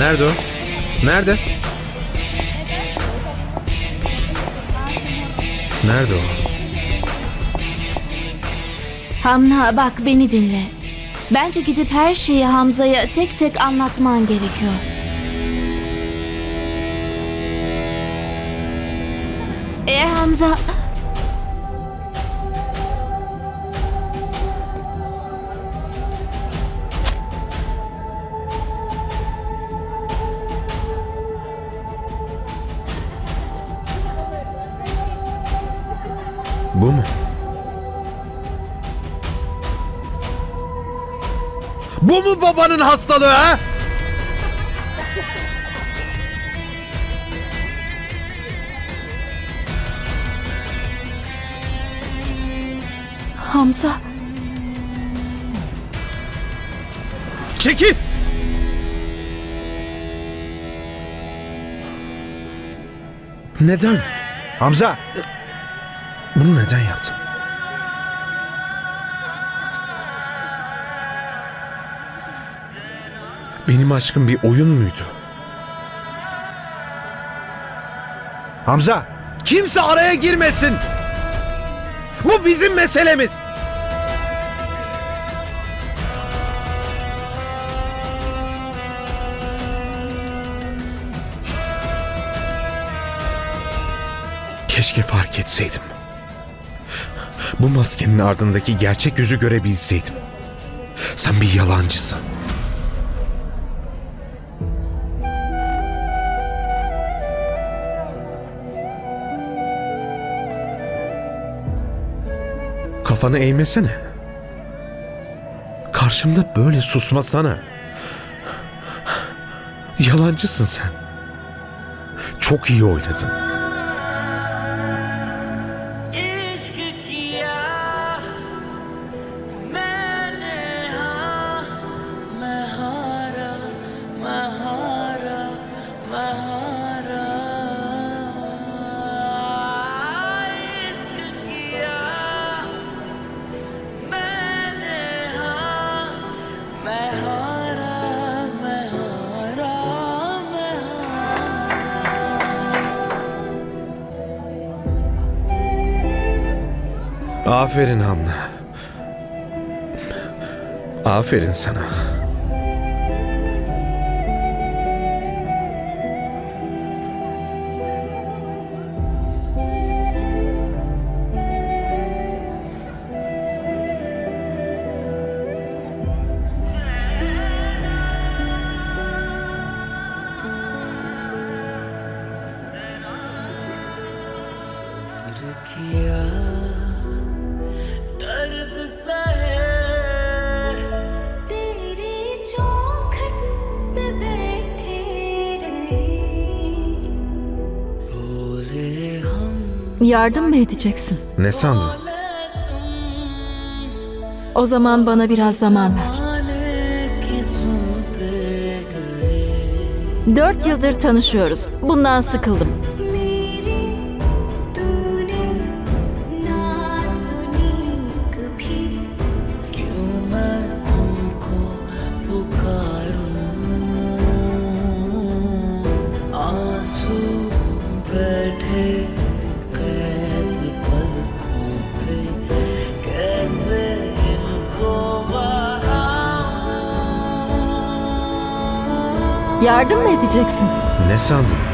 Nerede o? Nerede? Nerede o? Hamna bak beni dinle. Bence gidip her şeyi Hamza'ya tek tek anlatman gerekiyor. Eğer Hamza... Bu mu? Bu mu babanın hastalığı ha? Hamza... Çekil! Neden? Hamza! Bunu neden yaptın? Benim aşkım bir oyun muydu? Hamza! Kimse araya girmesin. Bu bizim meselemiz. Keşke fark etseydim. Bu maskenin ardındaki gerçek yüzü görebilseydim. Sen bir yalancısın. Kafanı eğmesene. Karşımda böyle susmasana. Yalancısın sen. Çok iyi oynadın. Aferin Hamle. Aferin sana. Yardım mı edeceksin? Ne sandın? O zaman bana biraz zaman ver. Dört yıldır tanışıyoruz. Bundan sıkıldım. Yardım mı edeceksin? Ne sandın?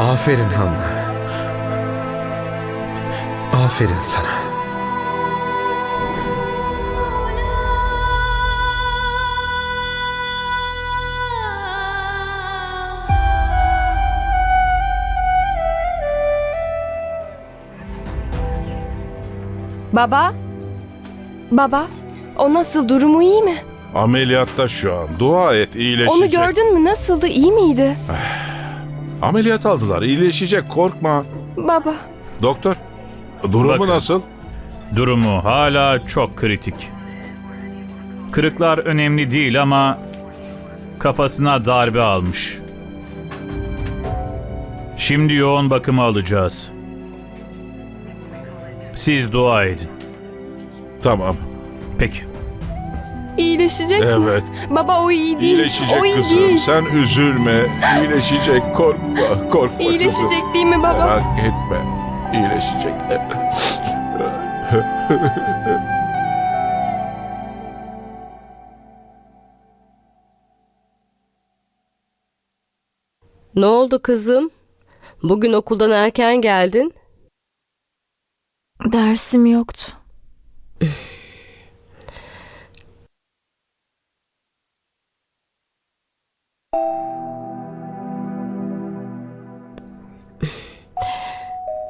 Aferin Hamla. Aferin sana. Baba? Baba? O nasıl? Durumu iyi mi? Ameliyatta şu an. Dua et iyileşecek. Onu gördün mü? Nasıldı? İyi miydi? Ameliyat aldılar. İyileşecek korkma. Baba. Doktor durumu Bakın. nasıl? Durumu hala çok kritik. Kırıklar önemli değil ama kafasına darbe almış. Şimdi yoğun bakıma alacağız. Siz dua edin. Tamam. Peki. İyileşecek mi? Evet. Baba o iyi değil. İyileşecek o iyi kızım. değil. Sen üzülme. İyileşecek. Korkma. Korkma kızım. İyileşecek değil mi baba? Merak etme. İyileşecek. Ne oldu kızım? Bugün okuldan erken geldin. Dersim yoktu.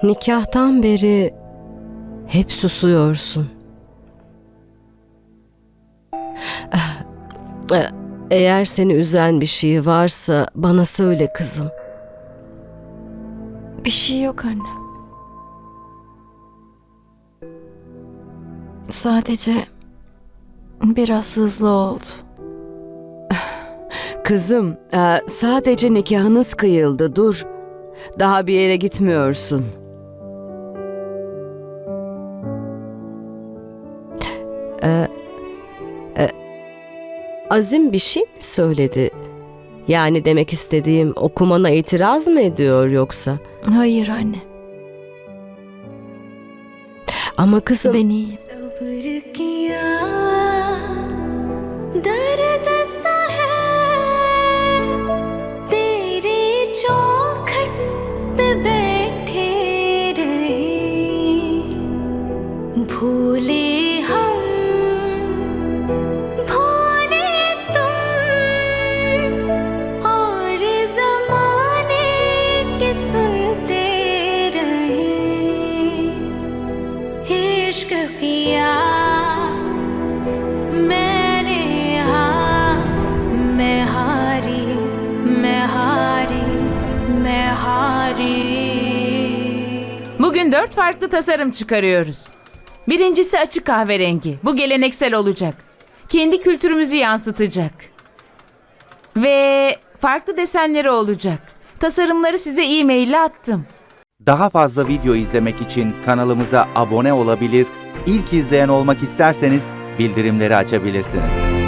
Nikahtan beri hep susuyorsun. Eğer seni üzen bir şey varsa bana söyle kızım. Bir şey yok anne. Sadece biraz hızlı oldu. Kızım, eh, sadece nikahınız kıyıldı. Dur. Daha bir yere gitmiyorsun. Ee, e, Azim bir şey mi söyledi? Yani demek istediğim okumana itiraz mı ediyor yoksa? Hayır anne. Ama kızım Ben iyiyim. Bugün dört farklı tasarım çıkarıyoruz. Birincisi açık kahverengi. Bu geleneksel olacak. Kendi kültürümüzü yansıtacak. Ve farklı desenleri olacak. Tasarımları size e-mail attım. Daha fazla video izlemek için kanalımıza abone olabilir, ilk izleyen olmak isterseniz bildirimleri açabilirsiniz.